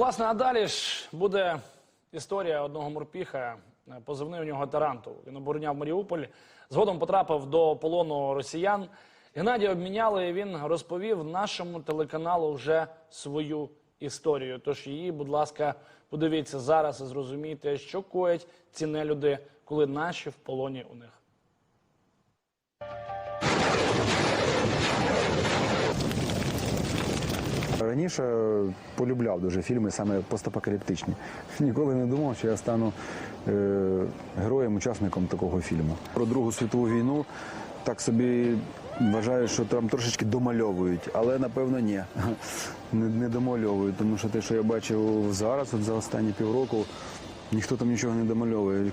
власне, а далі ж буде історія одного морпіха. Позивний у нього Тарантул. Він обороняв Маріуполь. Згодом потрапив до полону росіян. Геннадія обміняли, і він розповів нашому телеканалу вже свою історію. Тож її, будь ласка, подивіться зараз і зрозумійте, що коять ці нелюди, коли наші в полоні у них. Раніше полюбляв дуже фільми саме постапокаліптичні. Ніколи не думав, що я стану е, героєм, учасником такого фільму. Про Другу світову війну так собі вважаю, що там трошечки домальовують, але напевно ні. Не, не домальовують, тому що те, що я бачив зараз, от за останні півроку, ніхто там нічого не домальовує.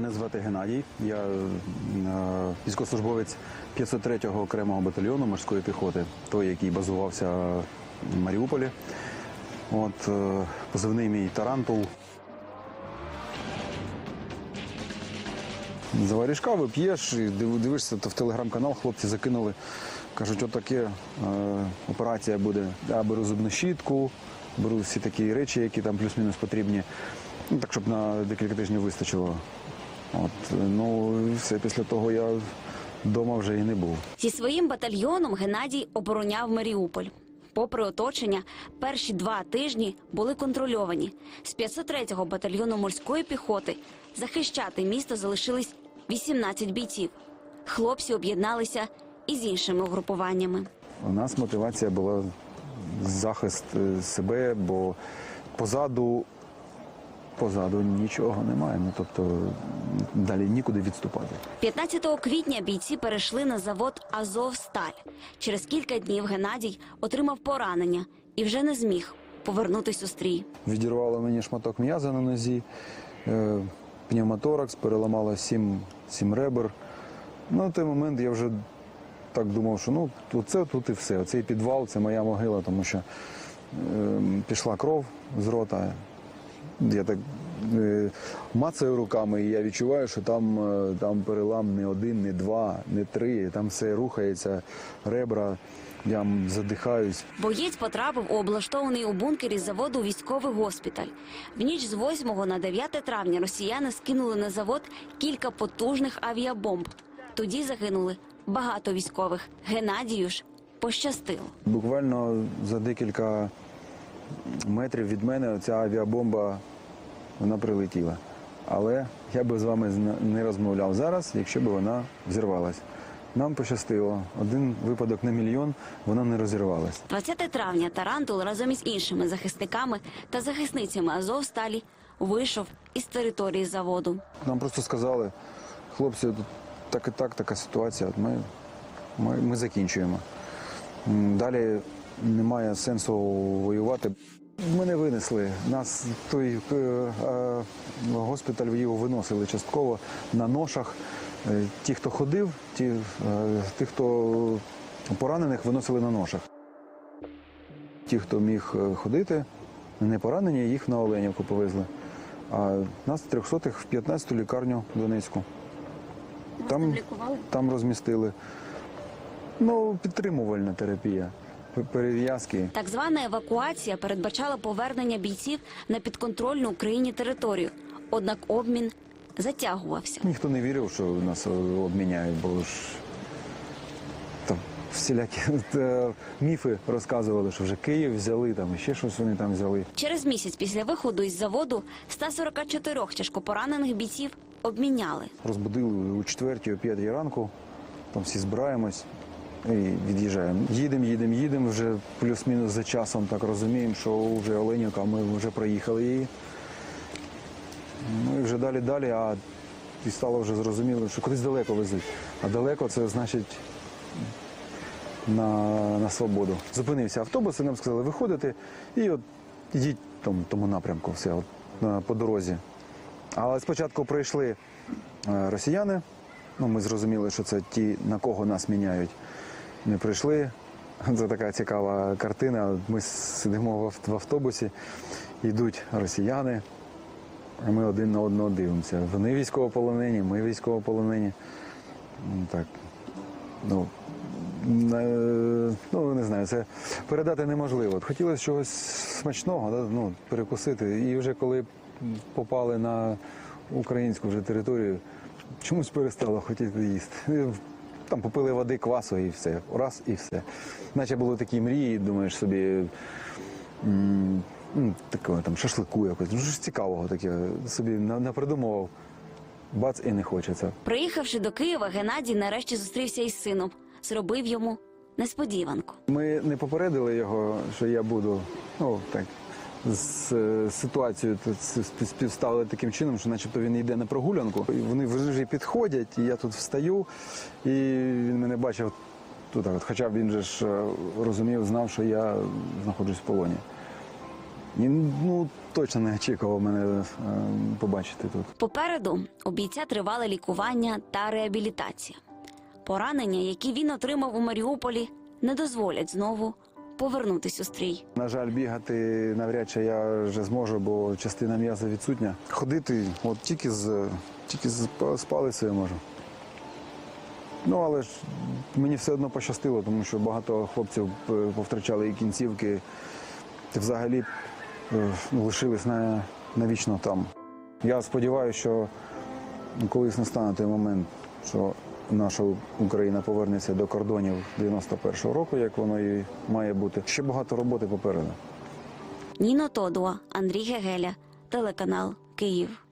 Мене звати Геннадій. Я е, військовослужбовець 503-го окремого батальйону морської піхоти, той, який базувався в Маріуполі. От е, позивний мій Тарантул. За варішка вип'єш і дивишся, то в телеграм-канал хлопці закинули. Кажуть, отаке е, операція буде. Я беру зубну щітку, беру всі такі речі, які там плюс-мінус потрібні. Ну, так, щоб на декілька тижнів вистачило. От, ну, все після того я вдома вже і не був. Зі своїм батальйоном Геннадій обороняв Маріуполь. Попри оточення, перші два тижні були контрольовані. З 503-го батальйону морської піхоти захищати місто залишились 18 бійців. Хлопці об'єдналися із іншими угрупуваннями. У нас мотивація була захист е, себе, бо позаду, позаду нічого немає. Ну, тобто далі нікуди відступати. 15 квітня бійці перейшли на завод Азовсталь. Через кілька днів Геннадій отримав поранення і вже не зміг повернутись у стрій. Відірвало мені шматок м'яза на нозі, е, пневмоторакс, переламало сім, сім ребер. Ну, на той момент я вже так думав, що ну, це тут і все. Оцей підвал це моя могила, тому що е, пішла кров з рота. Я так мацаю руками, і я відчуваю, що там, е, там перелам не один, не два, не три. Там все рухається, ребра, я задихаюсь. Боєць потрапив у облаштований у бункері заводу військовий госпіталь. В ніч з 8 на 9 травня росіяни скинули на завод кілька потужних авіабомб. Тоді загинули багато військових. Геннадію ж пощастило. Буквально за декілька метрів від мене ця авіабомба вона прилетіла. Але я би з вами не розмовляв зараз, якщо б вона взірвалась. Нам пощастило. Один випадок на мільйон, вона не розірвалась. 20 травня Тарантул разом із іншими захисниками та захисницями Азовсталі вийшов із території заводу. Нам просто сказали, хлопці, тут так і так, така ситуація. Ми, ми, ми закінчуємо. Далі немає сенсу воювати. Мене винесли. Нас той е, е, госпіталь його виносили частково на ношах. Е, Ті, хто ходив, ті, е, ті, хто поранених, виносили на ношах. Ті, хто міг е, ходити, не поранені, їх на Оленівку повезли. А нас трьохсотих в 15-ту лікарню Донецьку. Там, там розмістили. Ну, підтримувальна терапія, перев'язки. Так звана евакуація передбачала повернення бійців на підконтрольну Україні територію. Однак обмін затягувався. Ніхто не вірив, що нас обміняють, бо ж там всілякі е, міфи розказували, що вже Київ взяли, там і ще щось вони там взяли. Через місяць після виходу із заводу 144 тяжкопоранених бійців обміняли. Розбудили у четвертій, о п'ятій ранку, там всі збираємось і від'їжджаємо. Їдемо, їдемо, їдемо. Вже плюс-мінус за часом так розуміємо, що вже Оленівка, ми вже проїхали її. Ну і вже далі, далі, а і стало вже зрозуміло, що кудись далеко везуть. А далеко це значить на, на свободу. Зупинився автобус, і нам сказали виходити і от ідіть в тому, напрямку, все, от, по дорозі. Але спочатку прийшли е, росіяни. Ну, ми зрозуміли, що це ті, на кого нас міняють. Ми прийшли. Це така цікава картина. Ми сидимо в автобусі, йдуть росіяни, а ми один на одного дивимося. Вони військовополонені, ми військовополонені. Ну, Так, ну, Ну, не знаю, це передати неможливо. Хотілося чогось смачного, да, ну, перекусити. І вже коли попали на українську вже територію, чомусь перестало хотіти їсти. Там попили води, квасу і все. Раз і все. Наче були такі мрії, думаєш собі. Ну, такого там шашлику якось. Ну, щось цікавого таке собі на- напридумував. Бац і не хочеться. Приїхавши до Києва, Геннадій нарешті зустрівся із сином, зробив йому несподіванку. Ми не попередили його, що я буду, ну так, з е, ситуацією співставили таким чином, що начебто він йде на прогулянку. І вони вже підходять, і я тут встаю, і він мене бачив тут. От, хоча він же ж е, розумів, знав, що я знаходжусь в полоні. Він ну, точно не очікував мене е, побачити тут. Попереду у бійця тривале лікування та реабілітація. Поранення, які він отримав у Маріуполі, не дозволять знову повернутись у стрій. На жаль, бігати навряд чи я вже зможу, бо частина м'яза відсутня. Ходити от тільки з тільки з, па- палицею можу. Ну, але ж мені все одно пощастило, тому що багато хлопців е, повтрачали і кінцівки, і взагалі е, лишились на, навічно там. Я сподіваюся, що колись настане той момент, що наша Україна повернеться до кордонів 91-го року, як воно і має бути. Ще багато роботи попереду. Ніно Тодуа, Андрій Гегеля, телеканал Київ.